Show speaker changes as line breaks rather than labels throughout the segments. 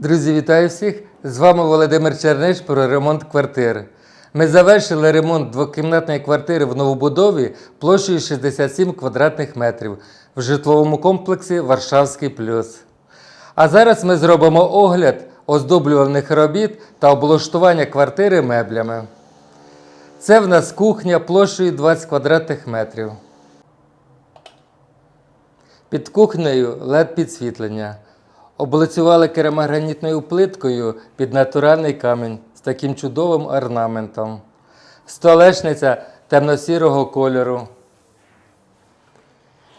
Друзі, вітаю всіх! З вами Володимир Черниш про ремонт квартири. Ми завершили ремонт двокімнатної квартири в новобудові площею 67 квадратних метрів в житловому комплексі Варшавський плюс. А зараз ми зробимо огляд оздоблювальних робіт та облаштування квартири меблями. Це в нас кухня площею 20 квадратних метрів. Під кухнею led підсвітлення. Облицювали керамогранітною плиткою під натуральний камінь з таким чудовим орнаментом. Столешниця темно-сірого кольору.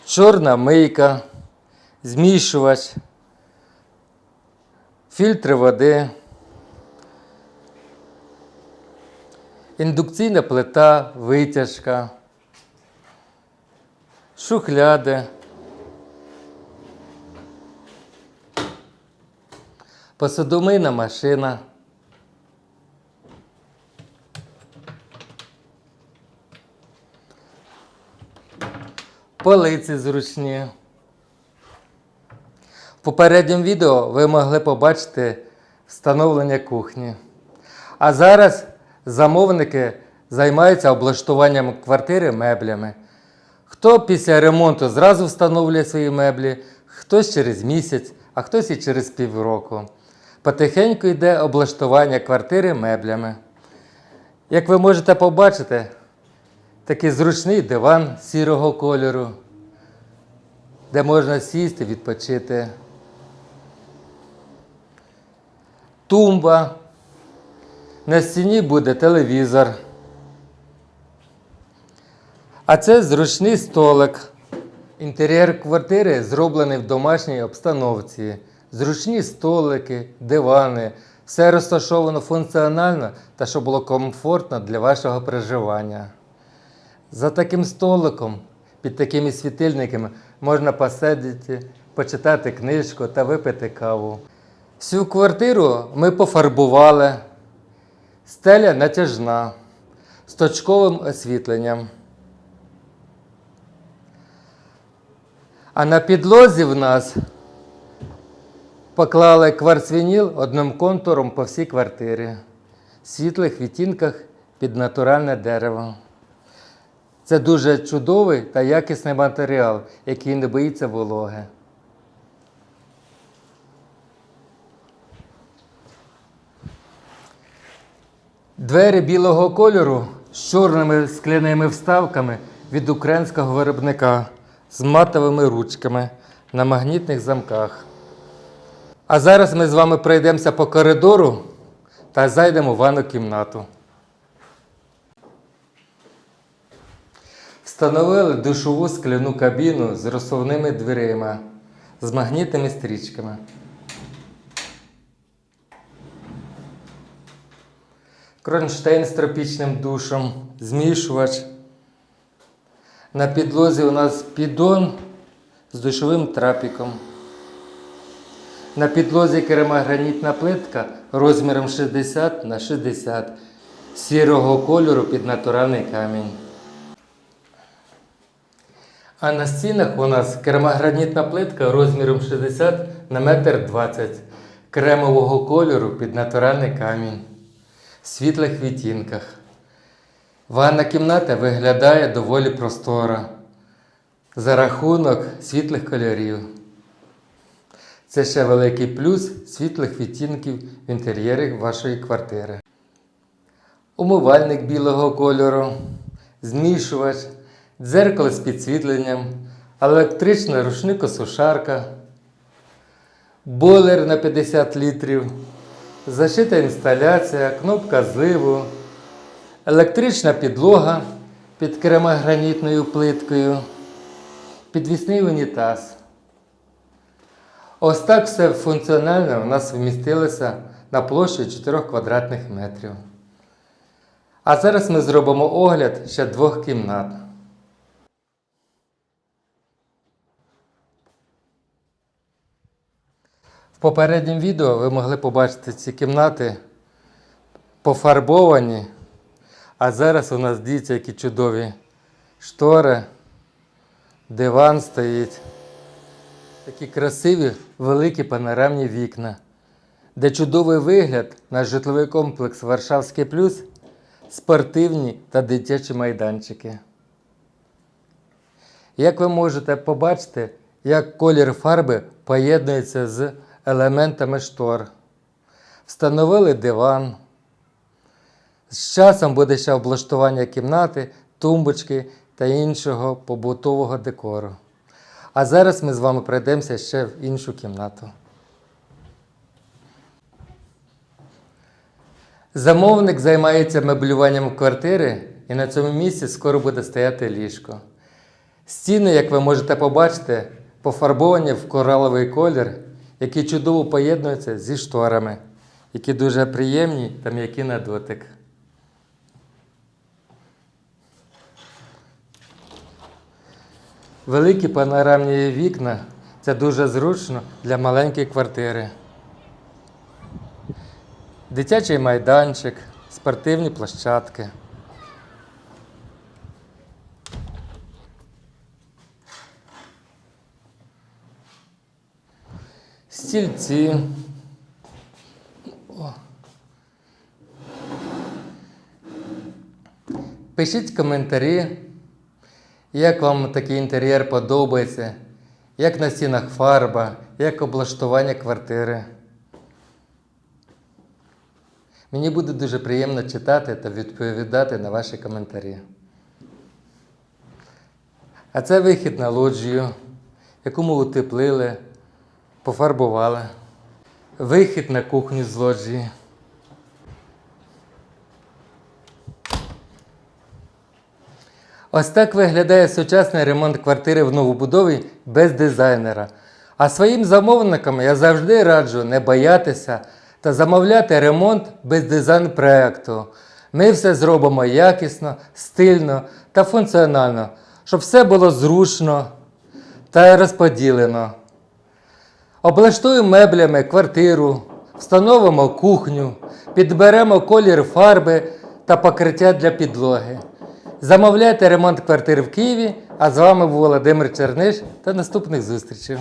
Чорна мийка, змішувач, фільтри води, індукційна плита, витяжка, шухляди. Посудомийна машина. Полиці зручні. В попередньому відео ви могли побачити встановлення кухні. А зараз замовники займаються облаштуванням квартири меблями. Хто після ремонту зразу встановлює свої меблі, хтось через місяць, а хтось і через півроку. Потихеньку йде облаштування квартири меблями. Як ви можете побачити, такий зручний диван сірого кольору, де можна сісти, відпочити. Тумба. На стіні буде телевізор. А це зручний столик. Інтер'єр квартири зроблений в домашній обстановці. Зручні столики, дивани. Все розташовано функціонально та щоб було комфортно для вашого проживання. За таким столиком, під такими світильниками можна посидіти, почитати книжку та випити каву. Всю квартиру ми пофарбували. Стеля натяжна з точковим освітленням. А на підлозі в нас поклали кварцвініл одним контуром по всій квартирі, в світлих відтінках під натуральне дерево. Це дуже чудовий та якісний матеріал, який не боїться вологи. Двері білого кольору з чорними скляними вставками від українського виробника з матовими ручками на магнітних замках. А зараз ми з вами пройдемося по коридору та зайдемо в ванну кімнату. Встановили душову скляну кабіну з розсувними дверима, з магнітними стрічками. Кронштейн з тропічним душем, змішувач. На підлозі у нас піддон з душовим трапіком. На підлозі керамогранітна плитка розміром 60 на 60 сірого кольору під натуральний камінь. А на стінах у нас керамогранітна плитка розміром 60 на 1,20 м кремового кольору під натуральний камінь в світлих відтінках. Ванна кімната виглядає доволі просторо за рахунок світлих кольорів. Це ще великий плюс світлих відтінків в інтер'єрі вашої квартири. Умивальник білого кольору, змішувач, дзеркало з підсвітленням, електрична рушникосушарка, бойлер на 50 літрів, зашита інсталяція, кнопка зливу, електрична підлога під керамогранітною плиткою, підвісний унітаз. Ось так все функціонально у нас вмістилося на площі 4 квадратних метрів. А зараз ми зробимо огляд ще двох кімнат. В попередньому відео ви могли побачити ці кімнати пофарбовані, а зараз у нас дивіться, які чудові штори, диван стоїть. Такі красиві великі панорамні вікна. де чудовий вигляд на житловий комплекс Варшавський плюс, спортивні та дитячі майданчики. Як ви можете побачити, як колір фарби поєднується з елементами штор. Встановили диван. З часом буде ще облаштування кімнати, тумбочки та іншого побутового декору. А зараз ми з вами пройдемося ще в іншу кімнату. Замовник займається меблюванням квартири, і на цьому місці скоро буде стояти ліжко. Стіни, як ви можете побачити, пофарбовані в кораловий колір, які чудово поєднуються зі шторами, які дуже приємні та м'які на дотик. Великі панорамні вікна це дуже зручно для маленької квартири. Дитячий майданчик, спортивні площадки. Стільці. О. Пишіть коментарі, як вам такий інтер'єр подобається, як на стінах фарба, як облаштування квартири. Мені буде дуже приємно читати та відповідати на ваші коментарі. А це вихід на лоджію, яку ми утеплили, пофарбували. Вихід на кухню з лоджії. Ось так виглядає сучасний ремонт квартири в новобудові без дизайнера. А своїм замовникам я завжди раджу не боятися та замовляти ремонт без дизайн-проекту. Ми все зробимо якісно, стильно та функціонально, щоб все було зручно та розподілено. Облаштуємо меблями квартиру, встановимо кухню, підберемо колір фарби та покриття для підлоги. Замовляйте ремонт квартир в Києві, а з вами був Володимир Черниш та наступних зустрічей.